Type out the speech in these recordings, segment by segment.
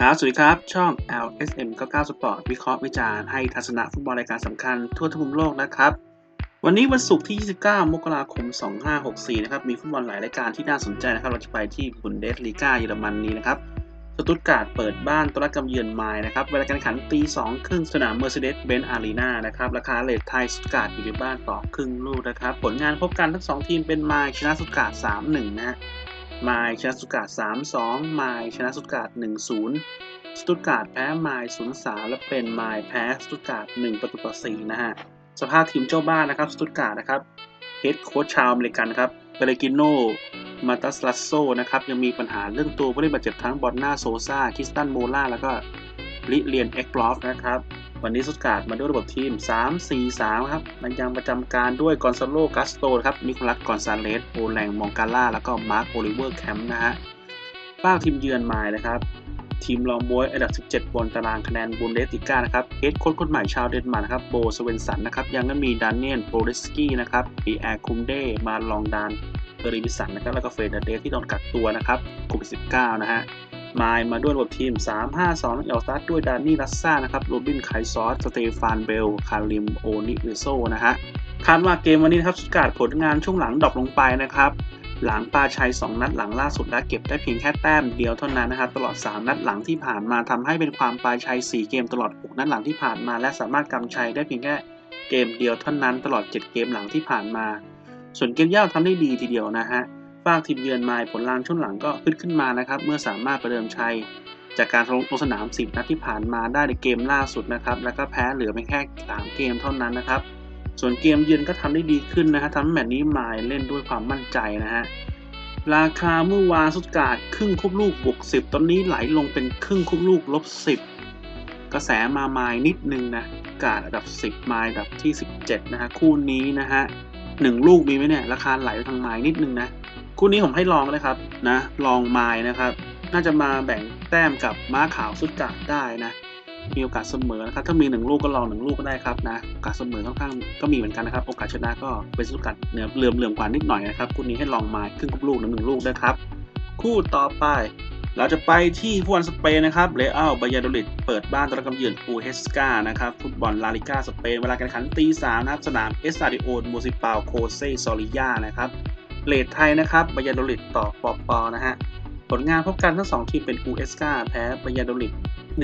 ครับ สวัสดีครับ ช่อง LSM 99 Sport วิเคราะห์วิจารณ์ให้ทัศนะฟุตบอลรายการสำคัญทั่วทุกมุมโลกนะครับ วันนี้วันศุกร์ที่ 29 มกราคม 2564 นะครับ มีฟุตบอลหลายรายการที่น่าสนใจนะครับ เราจะไปที่บุนเดสลีกาเยอรมันนี้นะครับ สตุตการ์ดเปิดบ้านต้อนรับกำเยือนไมล์นะครับ เวลาการแข่งขันตี2ครึ่งสนาม Mercedes-Benz Arena นะครับ ราคาเลทไทยสตุตการ์ดอยู่ในบ้านต่อครึ่งลูกนะครับ ผลงานพบกันทั้ง 2 ทีมเป็นไมล์ชนะสตุตการ์ด3-1 นะฮะ ไมล์ชนะสุการ์ด3-2 ไมล์ชนะสุการ์ด1-0 สตุตการ์ดแพ้ไมล์0-3 และเป็นไมล์แพ้สตุตการ์ด1ประตูต่อ4นะฮะ สภาพทีมเจ้าบ้านนะครับ สตุตการ์ดนะครับ เฮดโค้ชชาวอเมริกันครับ เปเรกิโน มาตัสลัสโซนะครับ ยังมีปัญหาเรื่องตัวผู้เล่นบาดเจ็บทั้งบอลนาโซซาคิสตันโมล่า แล้วก็ลิเลียนเอ็กบลอฟนะครับ วันนี้สตุตการ์ดมาด้วยระบบทีม 3-4-3 ครับมันยังประจำการด้วยกอนซาโลกัสโตครับนิโคลัสกอนซาเลสโอแลงมองกาล่า แล้วก็มาร์คโอลิเวอร์แคมป์นะฮะฝ้ากทีมเยือนไมล์นะครับ ทีมรองบวยอันดับ 17 บนตารางคะแนนบุนเดสติก้านะครับเฮดโค้ชคนใหม่ชาวเดนมาร์กนะครับโบสเวนสันนะครับยังก็มีดานเนียลโปรเดสกี้นะครับปีแอร์คุมเดมาลองดานเอริบิสันนะครับแล้วก็เฟรเดเดที่โดนกักตัวนะครับโควิด19นะฮะ มายมาด้วยระบบทีม 3-5-2นักเอลสตาร์ด้วยดานนี่รัสซ่านะครับโรบินไคซอสสเตฟานเบล คาริมโอนิเวโซนะฮะคาดว่าเกมวันนี้นะครับสุดกาดผลงานช่วงหลังดรอปลงไปนะครับหลังปาชัย 2 นัดหลังล่าสุดและเก็บได้เพียงแค่แต้มเดียวเท่านั้นนะครับตลอด 3 นัดหลังที่ผ่านมาทำให้เป็นความปาชัย 4 เกมตลอด 6 นัดหลังที่ผ่านมา และสามารถกำชัยได้เพียงแค่เกมเดียวเท่านั้นตลอด 7 เกมหลังที่ผ่านมา ส่วนเกมย่าวทำได้ดีทีเดียวนะฮะ ฝากทีมเยือนมล์ผลลังช่วงหลังก็ขึ้นขึ้นมานะครับ เมื่อสามารถประเดิมชัย จากการลงสนาม 10 นัดที่ผ่านมาได้ในเกมล่าสุดนะครับ แล้วก็แพ้เหลือเพียงแค่ 3 เกมเท่านั้นนะครับ ส่วนเกมเยือนก็ทำได้ดีขึ้นนะฮะทำให้แมตช์นี้มล์เล่นด้วยความมั่นใจนะฮะราคาเมื่อวานสุดกาดครึ่งคุบลูกบวก10 ตอนนี้ไหลลงเป็นครึ่งคุบลูกลบ 10 กระแสมาไมล์นิดนึงนะกาดอันดับ 10 ไมล์อันดับที่ 17 นะฮะคู่นี้นะฮะหนึ่งลูกมีไหมเนี่ยราคาไหลไปทางไมล์นิดนึงนะ คู่นี้ผมให้ลองเลยครับนะลองไมล์นะครับ น่าจะมาแบ่งแต้มกับม้าขาวสุดกาดได้นะ มีโอกาสเสมอนะครับถ้ามีหนึ่งลูกก็ลองหนึ่งลูกก็ได้ครับนะโอกาสเสมอค่อนข้างก็มีเหมือนกันนะครับ โอกาสชนะก็เป็นสุดกัดเหนือเหลื่อมเหลื่อมกว่านิดหน่อยนะครับคู่นี้ให้ลองไมาครึ่งกับลูกหนึ่งหนึ่งลูกนะครับ คู่ต่อไปเราจะไปที่ฟุตบอลสเปนนะครับเลอัลบายาโดลิดเปิดบ้านต้อนรับกำเยือนอูเฮสกานะครับ ฟุตบอลลาลิกาสเปน เวลาการแข่งขันตีสามนะครับ สนามเอสตาดิโอมูซิปาลโคเซซอริยานะครับ เลทไทยนะครับบายาโดลิดต่อปอปอนะฮะ ผลงานพบกันทั้ง2ทีมเป็นอูเอสกาแพ้บายาโดลิด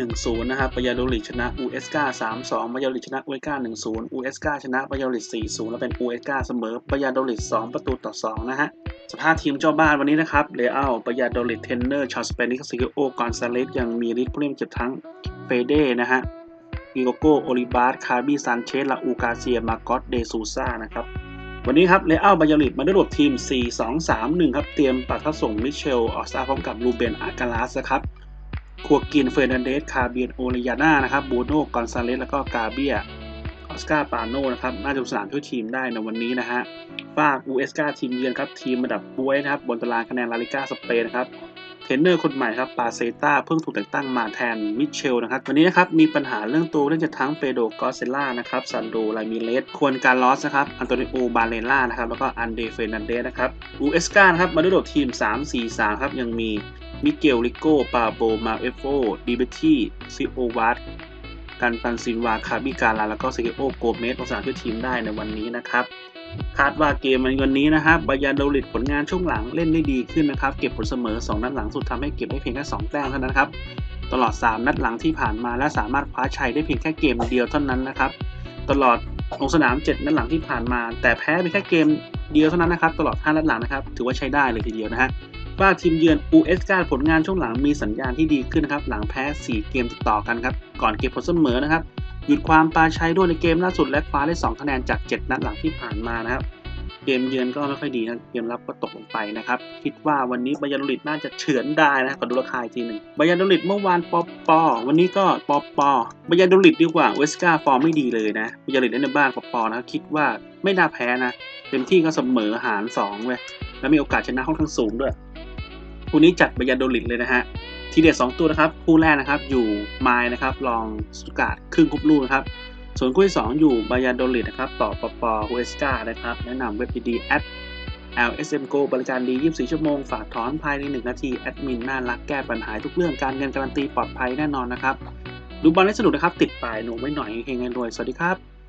1-0 นะครับบายาโดลิดชนะอูเอสกา3-2บายาโดลิดชนะอูเอสกา1-0อูเอสกาชนะบายาโดลิด4-0 แล้วเป็นอูเอสกาเสมอบายาโดลิด2 ประตูต่อ 2 นะฮะ สภาพทีมเจ้าบ้านวันนี้นะครับ เลอัลบายาโดลิดเทนเนอร์ชาวสเปนิกซิโอกอนซาเลสยังมีริทผู้เล่นเจ็บทั้งเฟเด้นะฮะกิโกโกโอลิบาส คาร์บีซานเชสลาอูกาเซีย มาโกอส เดซูซ่านะครับ วันนี้ครับเลอัลบายาลิดมาด้วยระบบทีม 4-2-3-1 ครับ เตรียมปัดท่าส่งมิเชล ออสตาพร้อมกับลูเบน อากาลาสนะครับคัวกินเฟรนันเดส คาเบียน โอริยาน่านะครับ บูโนกอนซาเลส แล้วก็กาเบีย ออสการ์ ปาโนนะครับ น่าจะสนามช่วยทีมได้ในวันนี้นะฮะฝากอูเอสกาทีมเยือนครับ ทีมระดับบวยนะครับ บนตารางคะแนนลาลิก้าสเปนนะครับ ทรนเนอร์คนใหม่ครับปาเซต้าเพิ่งถูกแต่งตั้งมาแทนมิเชลนะครับวันนี้นะครับมีปัญหาเรื่องตัวเล่นจากทั้งเปโดกอเซล่านะครับซันโดไลมิเลสควรการลอสนะครับอันโตนิโอบาเลล่านะครับแล้วก็อันเดเฟนันเดสนะครับอูเอสกาครับมาด้วยระบบทีม 3-4-3 ครับยังมีมิเกลลิโก้ปาโบมาเอฟโฟดิเบตี้ซิโอวัต กันปันซินวาคาบิกาลาแล้วก็เซเกโอโกเมสลงสนามช่ทีมได้ในวันนี้นะครับคาดว่าเกมในวันนี้นะครับบายาโดลิดผลงานช่วงหลังเล่นได้ดีขึ้นนะครับ เก็บผลเสมอ 2 นัดหลังสุดทำให้เก็บได้เพียงแค่2แต้มเท่านั้นครับ ตลอด 3 นัดหลังที่ผ่านมาและสามารถคว้าชัยได้เพียงแค่เกมเดียวเท่านั้นนะครับ ตลอดลงสนาม 7 นัดหลังที่ผ่านมา แต่แพ้เพียงแค่เกมเดียวเท่านั้นนะครับ ตลอด 5 นัดหลังนะครับ ถือว่าใช้ได้เลยทีเดียวนะฮะ ว่าทีมเยือน US กาผลงานช่วงหลังมีสัญญาณที่ดีขึ้นนะครับ หลังแพ้ 4 เกมติดต่อกันครับ ก่อนเก็บผลเสมอนะครับ หยุดความปาชัยด้วยในเกมล่าสุดและคว้าได้ 2 คะแนนจาก 7 นัดหลังที่ผ่านมานะครับ เกมเยือนก็ไม่ค่อยดีนะเกมรับก็ตกลงไปนะครับ คิดว่าวันนี้บายาโดลิดน่าจะเฉือนได้นะขอดูราคาอีกทีหนึ่งบายาโดลิดเมื่อวานปอปอวันนี้ก็ปอปอบายาโดลิดดีกว่าเวสกาฟอร์มไม่ดีเลยนะบายาโดลิดเล่นในบ้านปอปอนะคิดว่าไม่น่าแพ้นะเต็มที่ก็เสมอหาร2เว้ยแล้วมีโอกาสชนะค่อนข้างสูงด้วย คู่นี้จัดบายาโดลิดเลยนะฮะทีเด็ด2ตัวนะครับคู่แรกนะครับอยู่ไมล์นะครับลองสุการ์ดครึ่งคุบลูกนะครับส่วนคู่ที่2อยู่บายาโดลิดนะครับต่อปปอเวสกานะครับแนะนำเว็บดีแอด LSM Go บริการดี 24 ชั่วโมง ฝากถอนภายใน 1 นาที แอดมินน่ารักแก้ปัญหาทุกเรื่องการเงินการันตีปลอดภัยแน่นอนนะครับ ดูบอลให้สนุกนะครับ ติดปลายหนูไว้หน่อยเฮงๆรวย สวัสดีครับ